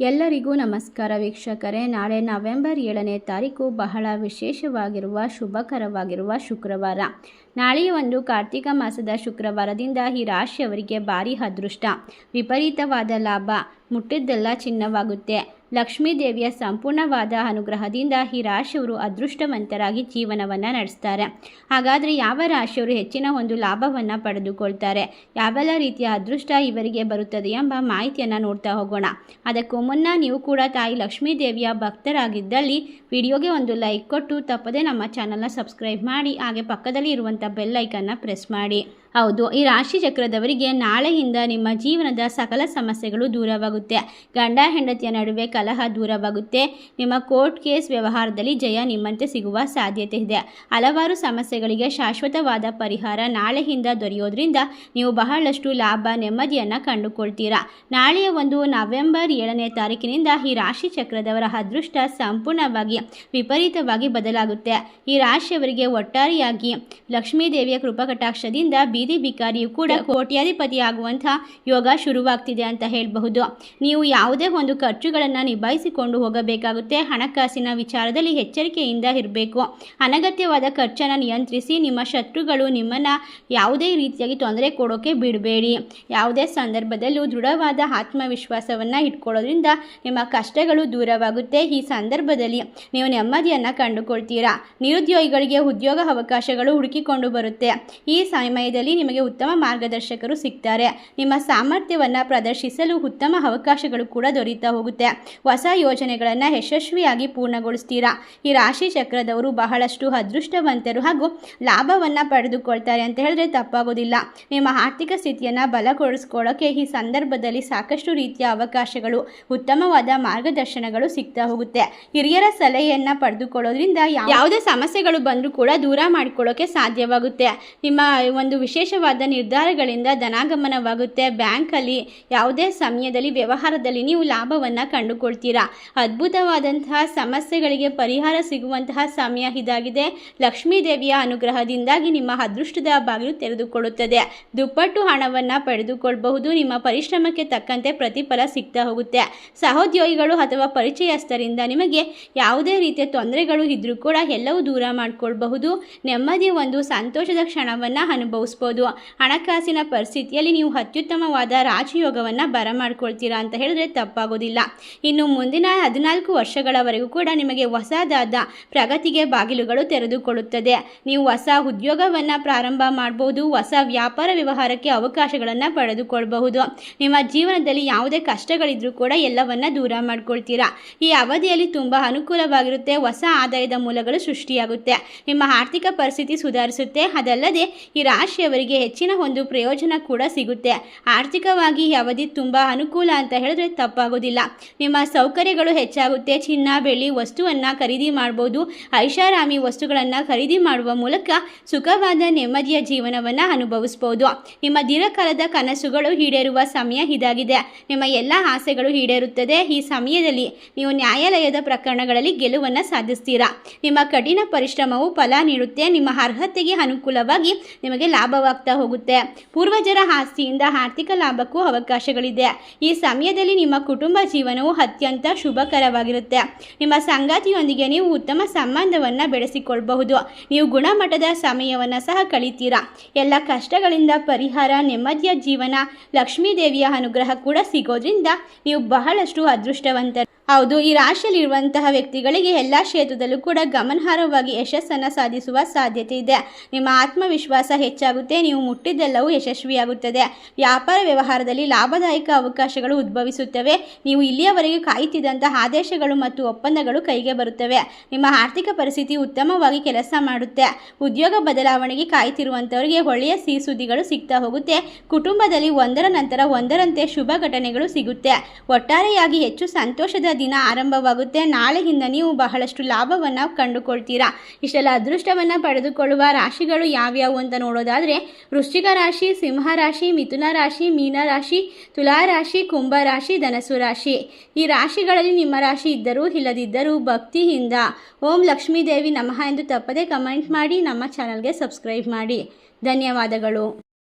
ಎಲ್ಲರಿಗೂ ನಮಸ್ಕಾರ ವೀಕ್ಷಕರೇ. ನಾಳೆ ನವೆಂಬರ್ ಏಳನೇ ತಾರೀಕು ಬಹಳ ವಿಶೇಷವಾಗಿರುವ ಶುಭಕರವಾಗಿರುವ ಶುಕ್ರವಾರ. ನಾಳೆಯ ಒಂದು ಕಾರ್ತಿಕ ಮಾಸದ ಶುಕ್ರವಾರದಿಂದ ಈ ರಾಶಿಯವರಿಗೆ ಭಾರಿ ಅದೃಷ್ಟ. ವಿಪರೀತವಾದ ಲಾಭ. ಮುಟ್ಟಿದ್ದೆಲ್ಲ ಚಿನ್ನವಾಗುತ್ತೆ. ಲಕ್ಷ್ಮೀ ದೇವಿಯ ಸಂಪೂರ್ಣವಾದ ಅನುಗ್ರಹದಿಂದ ಈ ರಾಶಿಯವರು ಅದೃಷ್ಟವಂತರಾಗಿ ಜೀವನವನ್ನು ನಡೆಸ್ತಾರೆ. ಹಾಗಾದರೆ ಯಾವ ರಾಶಿಯವರು ಹೆಚ್ಚಿನ ಒಂದು ಲಾಭವನ್ನು ಪಡೆದುಕೊಳ್ತಾರೆ? ಯಾವೆಲ್ಲ ರೀತಿಯ ಅದೃಷ್ಟ ಇವರಿಗೆ ಬರುತ್ತದೆ ಎಂಬ ಮಾಹಿತಿಯನ್ನು ನೋಡ್ತಾ ಹೋಗೋಣ. ಅದಕ್ಕೂ ಮುನ್ನ ನೀವು ಕೂಡ ತಾಯಿ ಲಕ್ಷ್ಮೀ ದೇವಿಯ ಭಕ್ತರಾಗಿದ್ದಲ್ಲಿ ವಿಡಿಯೋಗೆ ಒಂದು ಲೈಕ್ ಕೊಟ್ಟು ತಪ್ಪದೆ ನಮ್ಮ ಚಾನಲ್ನ ಸಬ್ಸ್ಕ್ರೈಬ್ ಮಾಡಿ, ಹಾಗೆ ಪಕ್ಕದಲ್ಲಿ ಇರುವಂಥ ಬೆಲ್ ಐಕನ್ನ ಪ್ರೆಸ್ ಮಾಡಿ. ಹೌದು, ಈ ರಾಶಿ ಚಕ್ರದವರಿಗೆ ನಾಳೆಯಿಂದ ನಿಮ್ಮ ಜೀವನದ ಸಕಲ ಸಮಸ್ಯೆಗಳು ದೂರವಾಗುತ್ತೆ. ಗಂಡ ಹೆಂಡತಿಯ ನಡುವೆ ಕಲಹ ದೂರವಾಗುತ್ತೆ. ನಿಮ್ಮ ಕೋರ್ಟ್ ಕೇಸ್ ವ್ಯವಹಾರದಲ್ಲಿ ಜಯ ನಿಮ್ಮಂತೆ ಸಿಗುವ ಸಾಧ್ಯತೆ ಇದೆ. ಹಲವಾರು ಸಮಸ್ಯೆಗಳಿಗೆ ಶಾಶ್ವತವಾದ ಪರಿಹಾರ ನಾಳೆಯಿಂದ ದೊರೆಯೋದ್ರಿಂದ ನೀವು ಬಹಳಷ್ಟು ಲಾಭ, ನೆಮ್ಮದಿಯನ್ನು ಕಂಡುಕೊಳ್ತೀರಾ. ನಾಳೆಯ ಒಂದು ನವೆಂಬರ್ ಏಳನೇ ತಾರೀಕಿನಿಂದ ಈ ರಾಶಿ ಚಕ್ರದವರ ಅದೃಷ್ಟ ಸಂಪೂರ್ಣವಾಗಿ ವಿಪರೀತವಾಗಿ ಬದಲಾಗುತ್ತೆ. ಈ ರಾಶಿಯವರಿಗೆ ಒಟ್ಟಾರೆಯಾಗಿ ಲಕ್ಷ್ಮೀದೇವಿಯ ಕೃಪಕಟಾಕ್ಷದಿಂದ ಬೀದಿ ಬಿಕಾರಿಯು ಕೂಡ ಕೋಟ್ಯಾಧಿಪತಿ ಆಗುವಂಥ ಯೋಗ ಶುರುವಾಗ್ತಿದೆ ಅಂತ ಹೇಳಬಹುದು. ನೀವು ಯಾವುದೇ ಒಂದು ಖರ್ಚುಗಳನ್ನು ನಿಭಾಯಿಸಿಕೊಂಡು ಹೋಗಬೇಕಾಗುತ್ತೆ. ಹಣಕಾಸಿನ ವಿಚಾರದಲ್ಲಿ ಎಚ್ಚರಿಕೆಯಿಂದ ಇರಬೇಕು. ಅನಗತ್ಯವಾದ ಖರ್ಚನ್ನು ನಿಯಂತ್ರಿಸಿ ನಿಮ್ಮ ಶತ್ರುಗಳು ನಿಮ್ಮನ್ನು ಯಾವುದೇ ರೀತಿಯಾಗಿ ತೊಂದರೆ ಕೊಡೋಕೆ ಬಿಡಬೇಡಿ. ಯಾವುದೇ ಸಂದರ್ಭದಲ್ಲೂ ದೃಢವಾದ ಆತ್ಮವಿಶ್ವಾಸವನ್ನು ಇಟ್ಕೊಳ್ಳೋದ್ರಿಂದ ನಿಮ್ಮ ಕಷ್ಟಗಳು ದೂರವಾಗುತ್ತೆ. ಈ ಸಂದರ್ಭದಲ್ಲಿ ನೀವು ನೆಮ್ಮದಿಯನ್ನು ಕಂಡುಕೊಳ್ತೀರಾ. ನಿರುದ್ಯೋಗಿಗಳಿಗೆ ಉದ್ಯೋಗ ಅವಕಾಶಗಳು ಹುಡುಕಿಕೊಂಡು ಬರುತ್ತೆ. ಈ ಸಮಯದಲ್ಲಿ ನಿಮಗೆ ಉತ್ತಮ ಮಾರ್ಗದರ್ಶಕರು ಸಿಗ್ತಾರೆ. ನಿಮ್ಮ ಸಾಮರ್ಥ್ಯವನ್ನು ಪ್ರದರ್ಶಿಸಲು ಉತ್ತಮ ಅವಕಾಶಗಳು ಕೂಡ ದೊರೀತಾ ಹೋಗುತ್ತೆ. ಹೊಸ ಯೋಜನೆಗಳನ್ನು ಯಶಸ್ವಿಯಾಗಿ ಪೂರ್ಣಗೊಳಿಸ್ತೀರಾ? ಈ ರಾಶಿ ಚಕ್ರದವರು ಬಹಳಷ್ಟು ಅದೃಷ್ಟವಂತರು ಹಾಗೂ ಲಾಭವನ್ನು ಪಡೆದುಕೊಳ್ತಾರೆ ಅಂತ ಹೇಳಿದ್ರೆ ತಪ್ಪಾಗೋದಿಲ್ಲ. ನಿಮ್ಮ ಆರ್ಥಿಕ ಸ್ಥಿತಿಯನ್ನು ಬಲಗೊಳಿಸ್ಕೊಳ್ಳೋಕೆ ಈ ಸಂದರ್ಭದಲ್ಲಿ ಸಾಕಷ್ಟು ರೀತಿಯ ಅವಕಾಶಗಳು, ಉತ್ತಮವಾದ ಮಾರ್ಗದರ್ಶನಗಳು ಸಿಗ್ತಾ ಹೋಗುತ್ತೆ. ಹಿರಿಯರ ಸಲಹೆಯನ್ನು ಪಡೆದುಕೊಳ್ಳೋದ್ರಿಂದ ಯಾವುದೇ ಸಮಸ್ಯೆಗಳು ಬಂದರೂ ಕೂಡ ದೂರ ಮಾಡಿಕೊಳ್ಳೋಕೆ ಸಾಧ್ಯವಾಗುತ್ತೆ. ನಿಮ್ಮ ಒಂದು ವಿಶೇಷವಾದ ನಿರ್ಧಾರಗಳಿಂದ ಧನಾಗಮನವಾಗುತ್ತೆ. ಬ್ಯಾಂಕಲ್ಲಿ ಯಾವುದೇ ಸಮಯದಲ್ಲಿ, ವ್ಯವಹಾರದಲ್ಲಿ ನೀವು ಲಾಭವನ್ನು ಕಂಡುಕೊಳ್ತೀರಾ? ಅದ್ಭುತವಾದಂತಹ ಸಮಸ್ಯೆಗಳಿಗೆ ಪರಿಹಾರ ಸಿಗುವಂತಹ ಸಮಯ ಇದಾಗಿದೆ. ಲಕ್ಷ್ಮೀ ದೇವಿಯ ಅನುಗ್ರಹದಿಂದಾಗಿ ನಿಮ್ಮ ಅದೃಷ್ಟದ ಬಾಗಿಲು ತೆರೆದುಕೊಳ್ಳುತ್ತದೆ. ದುಪ್ಪಟ್ಟು ಹಣವನ್ನು ಪಡೆದುಕೊಳ್ಳಬಹುದು ನಿಮ್ಮ ಪರಿಶ್ರಮಕ್ಕೆ ತಕ್ಕಂತೆ ಪ್ರತಿಫಲ ಸಿಗ್ತಾ ಹೋಗುತ್ತೆ. ಸಹೋದ್ಯೋಗಿಗಳು ಅಥವಾ ಪರಿಚಯಸ್ಥರಿಂದ ನಿಮಗೆ ಯಾವುದೇ ರೀತಿಯ ತೊಂದರೆಗಳು ಇದ್ರೂ ಕೂಡ ಎಲ್ಲವೂ ದೂರ ಮಾಡಿಕೊಳ್ಬಹುದು. ನೆಮ್ಮದಿ ಒಂದು ಸಂತೋಷದ ಕ್ಷಣವನ್ನು ಅನುಭವಿಸ್ಬೋದು ಹಣಕಾಸಿನ ಪರಿಸ್ಥಿತಿಯಲ್ಲಿ ನೀವು ಅತ್ಯುತ್ತಮವಾದ ರಾಜಯೋಗವನ್ನು ಬರಮಾಡ್ಕೊಳ್ತೀರಾ ಅಂತ ಹೇಳಿದ್ರೆ ತಪ್ಪಾಗೋದಿಲ್ಲ. ಇನ್ನು ಮುಂದಿನ ಹದಿನಾಲ್ಕು ವರ್ಷಗಳವರೆಗೂ ಕೂಡ ನಿಮಗೆ ಹೊಸದಾದ ಪ್ರಗತಿಗೆ ಬಾಗಿಲುಗಳು ತೆರೆದುಕೊಳ್ಳುತ್ತದೆ. ನೀವು ಹೊಸ ಉದ್ಯೋಗವನ್ನು ಪ್ರಾರಂಭ ಮಾಡಬಹುದು ಹೊಸ ವ್ಯಾಪಾರ ವ್ಯವಹಾರಕ್ಕೆ ಅವಕಾಶಗಳನ್ನು ಪಡೆದುಕೊಳ್ಳಬಹುದು ನಿಮ್ಮ ಜೀವನದಲ್ಲಿ ಯಾವುದೇ ಕಷ್ಟಗಳಿದ್ರೂ ಕೂಡ ಎಲ್ಲವನ್ನ ದೂರ ಮಾಡ್ಕೊಳ್ತೀರಾ. ಈ ಅವಧಿಯಲ್ಲಿ ತುಂಬ ಅನುಕೂಲವಾಗಿರುತ್ತೆ, ಹೊಸ ಆದಾಯದ ಮೂಲಗಳು ಸೃಷ್ಟಿಯಾಗುತ್ತೆ. ನಿಮ್ಮ ಆರ್ಥಿಕ ಪರಿಸ್ಥಿತಿ ಸುಧಾರಿಸುತ್ತೆ. ಅದಲ್ಲದೆ ಈ ರಾಶಿಯವರಿಗೆ ಹೆಚ್ಚಿನ ಒಂದು ಪ್ರಯೋಜನ ಕೂಡ ಸಿಗುತ್ತೆ. ಆರ್ಥಿಕವಾಗಿ ಈ ಅವಧಿ ತುಂಬ ಅನುಕೂಲ ಅಂತ ಹೇಳಿದ್ರೆ ತಪ್ಪಾಗೋದಿಲ್ಲ. ನಿಮ್ಮ ಸೌಕರ್ಯಗಳು ಹೆಚ್ಚಾಗುತ್ತೆ. ಚಿನ್ನ, ಬೆಳ್ಳಿ ವಸ್ತುವನ್ನು ಖರೀದಿ ಮಾಡ್ಬೋದು. ಐಷಾರಾಮಿ ವಸ್ತುಗಳನ್ನು ಖರೀದಿ ಮಾಡುವ ಮೂಲಕ ಸುಖವಾದ, ನೆಮ್ಮದಿಯ ಜೀವನವನ್ನು ಅನುಭವಿಸ್ಬೋದು. ನಿಮ್ಮ ದೀರ್ಘಕಾಲದ ಕನಸುಗಳು ಈಡೇರುವ ಸಮಯ ಇದಾಗಿದೆ. ನಿಮ್ಮ ಎಲ್ಲ ಆಸೆಗಳು ಈಡೇರುತ್ತದೆ. ಈ ಸಮಯದಲ್ಲಿ ನೀವು ನ್ಯಾಯಾಲಯದ ಪ್ರಕರಣಗಳಲ್ಲಿ ಗೆಲುವನ್ನು ಸಾಧಿಸ್ತೀರಾ? ನಿಮ್ಮ ಕಠಿಣ ಪರಿಶ್ರಮವು ಫಲ ನೀಡುತ್ತೆ. ನಿಮ್ಮ ಅರ್ಹತೆಗೆ ಅನುಕೂಲವಾಗಿ ನಿಮಗೆ ಲಾಭವಾಗ್ತಾ ಹೋಗುತ್ತೆ. ಪೂರ್ವಜರ ಆಸ್ತಿಯಿಂದ ಆರ್ಥಿಕ ಲಾಭಕ್ಕೂ ಅವಕಾಶಗಳಿದೆ. ಈ ಸಮಯದಲ್ಲಿ ನಿಮ್ಮ ಕುಟುಂಬ ಜೀವನವು ಅತ್ಯಂತ ಶುಭಕರವಾಗಿರುತ್ತೆ. ನಿಮ್ಮ ಸಂಗಾತಿಯೊಂದಿಗೆ ನೀವು ಉತ್ತಮ ಸಂಬಂಧವನ್ನು ಬೆಳೆಸಿಕೊಳ್ಳಬಹುದು ನೀವು ಗುಣಮಟ್ಟದ ಸಮಯವನ್ನು ಸಹ ಕಳಿತೀರಾ. ಎಲ್ಲ ಕಷ್ಟಗಳಿಂದ ಪರಿಹಾರ, ನೆಮ್ಮದಿಯ ಜೀವನ ಲಕ್ಷ್ಮೀ ದೇವಿಯ ಅನುಗ್ರಹ ಕೂಡ ಸಿಗೋದ್ರಿಂದ ನೀವು ಬಹಳಷ್ಟು ಅದೃಷ್ಟವಂತರು. ಹೌದು, ಈ ರಾಶಿಯಲ್ಲಿರುವಂತಹ ವ್ಯಕ್ತಿಗಳಿಗೆ ಎಲ್ಲ ಕ್ಷೇತ್ರದಲ್ಲೂ ಕೂಡ ಗಮನಾರ್ಹವಾಗಿ ಯಶಸ್ಸನ್ನು ಸಾಧಿಸುವ ಸಾಧ್ಯತೆ ಇದೆ. ನಿಮ್ಮ ಆತ್ಮವಿಶ್ವಾಸ ಹೆಚ್ಚಾಗುತ್ತೆ, ನೀವು ಮುಟ್ಟಿದ್ದೆಲ್ಲವೂ ಯಶಸ್ವಿಯಾಗುತ್ತದೆ. ವ್ಯಾಪಾರ ವ್ಯವಹಾರದಲ್ಲಿ ಲಾಭದಾಯಕ ಅವಕಾಶಗಳು ಉದ್ಭವಿಸುತ್ತವೆ. ನೀವು ಇಲ್ಲಿಯವರೆಗೆ ಕಾಯುತ್ತಿದ್ದಂತಹ ಆದೇಶಗಳು ಮತ್ತು ಒಪ್ಪಂದಗಳು ಕೈಗೆ ಬರುತ್ತವೆ. ನಿಮ್ಮ ಆರ್ಥಿಕ ಪರಿಸ್ಥಿತಿ ಉತ್ತಮವಾಗಿ ಕೆಲಸ ಮಾಡುತ್ತೆ. ಉದ್ಯೋಗ ಬದಲಾವಣೆಗೆ ಕಾಯುತ್ತಿರುವಂಥವರಿಗೆ ಒಳ್ಳೆಯ ಸಿಹಿ ಸುದ್ದಿಗಳು ಸಿಗ್ತಾ ಹೋಗುತ್ತೆ. ಕುಟುಂಬದಲ್ಲಿ ಒಂದರ ನಂತರ ಒಂದರಂತೆ ಶುಭ ಘಟನೆಗಳು ಸಿಗುತ್ತೆ. ಒಟ್ಟಾರೆಯಾಗಿ ಹೆಚ್ಚು ಸಂತೋಷದ ದಿನ ಆರಂಭವಾಗುತ್ತೆ. ನಾಳೆಯಿಂದ ನೀವು ಬಹಳಷ್ಟು ಲಾಭವನ್ನು ಕಂಡುಕೊಳ್ತೀರಾ. ಇಷ್ಟೆಲ್ಲ ಅದೃಷ್ಟವನ್ನು ಪಡೆದುಕೊಳ್ಳುವ ರಾಶಿಗಳು ಯಾವ್ಯಾವು ಅಂತ ನೋಡೋದಾದರೆ, ವೃಶ್ಚಿಕ ರಾಶಿ, ಸಿಂಹ ರಾಶಿ, ಮಿಥುನ ರಾಶಿ, ಮೀನ ರಾಶಿ, ತುಲಾ ರಾಶಿ, ಕುಂಭ ರಾಶಿ ಧನಸು ರಾಶಿ. ಈ ರಾಶಿಗಳಲ್ಲಿ ನಿಮ್ಮ ರಾಶಿ ಇದ್ದರೂ ಇಲ್ಲದಿದ್ದರೂ ಭಕ್ತಿಯಿಂದ. ಓಂ ಲಕ್ಷ್ಮೀ ದೇವಿ ನಮಃ ಎಂದು ತಪ್ಪದೆ ಕಮೆಂಟ್ ಮಾಡಿ, ನಮ್ಮ ಚಾನಲ್ಗೆ ಸಬ್ಸ್ಕ್ರೈಬ್ ಮಾಡಿ. ಧನ್ಯವಾದಗಳು.